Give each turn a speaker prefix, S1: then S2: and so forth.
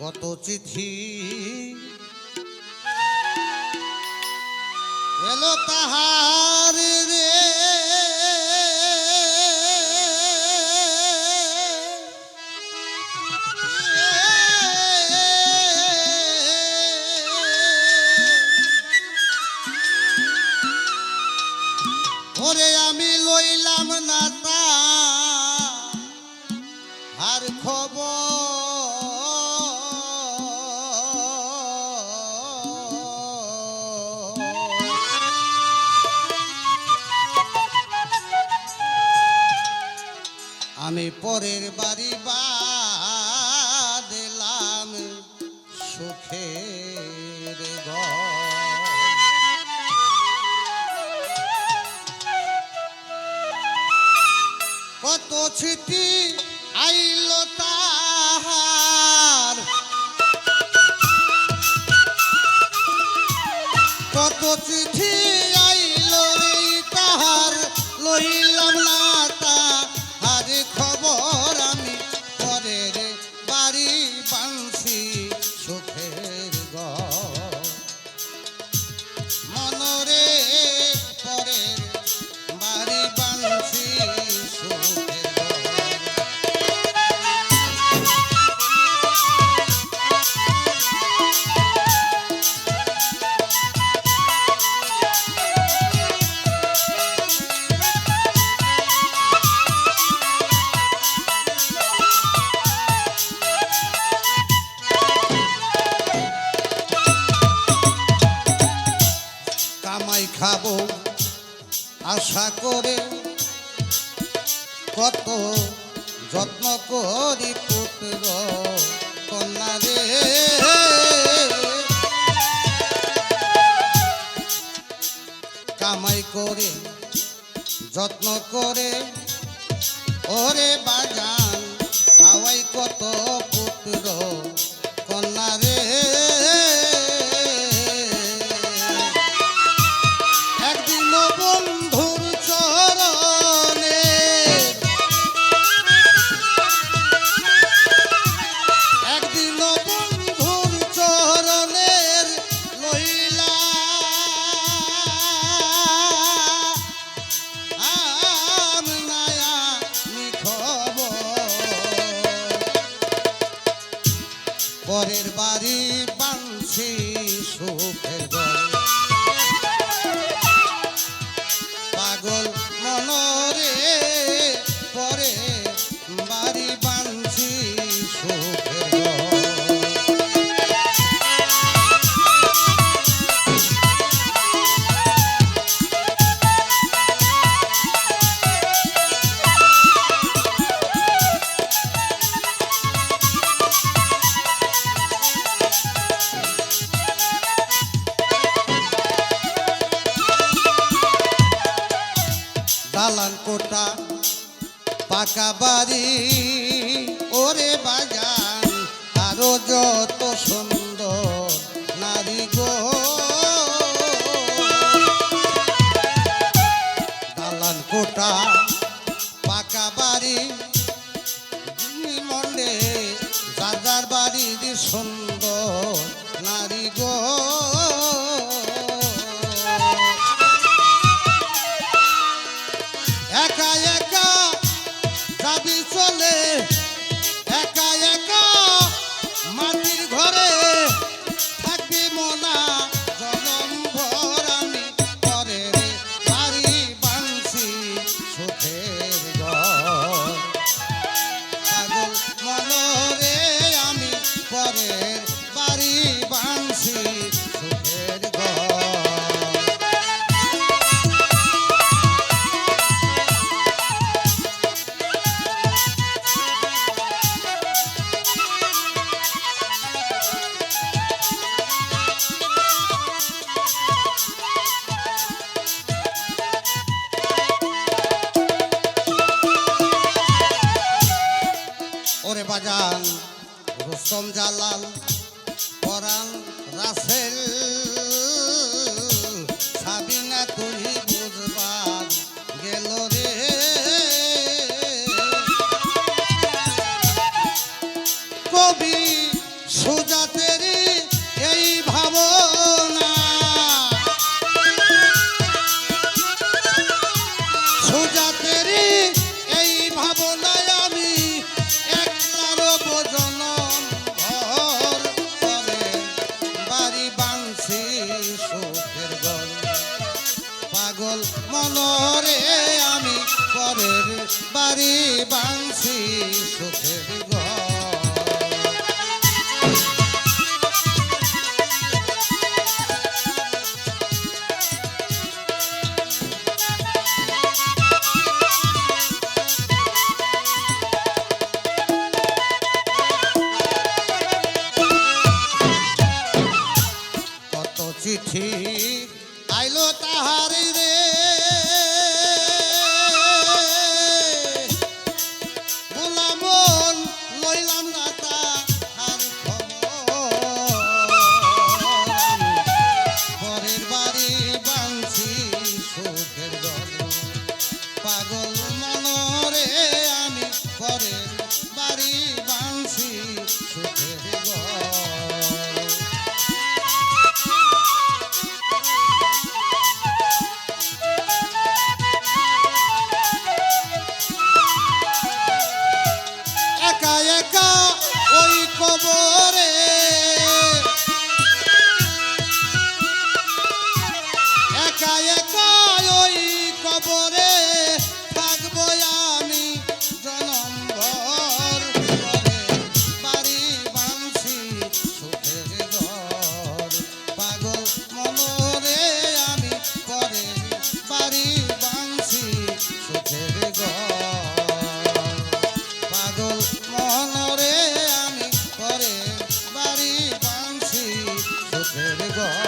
S1: কত চিঠি? এলো তাহার রে। ওরে আমি লইলাম না আমি পরের বাড়ি দিলাম ঘর। কত চিঠি আইল তাহার। কত চিঠি আইল রে তাহার, লইলাম না। কামাই আশা করে কত যত্ন করি পুত্র কন্যা রে। কামাই করে, যত্ন করে, ওরে বাজান খাওয়াই কত পরের বাড়ি বাংশি সুখের ঘর। দালান কোটা পাকা বাড়ি ওরে বাজান আরও যত সুন্দর নারী গো। দালান কোটা রুস্তম জালাল পরান রাসেল। সাবিনা তুই রে। কবি বাংলা সুখের ঘর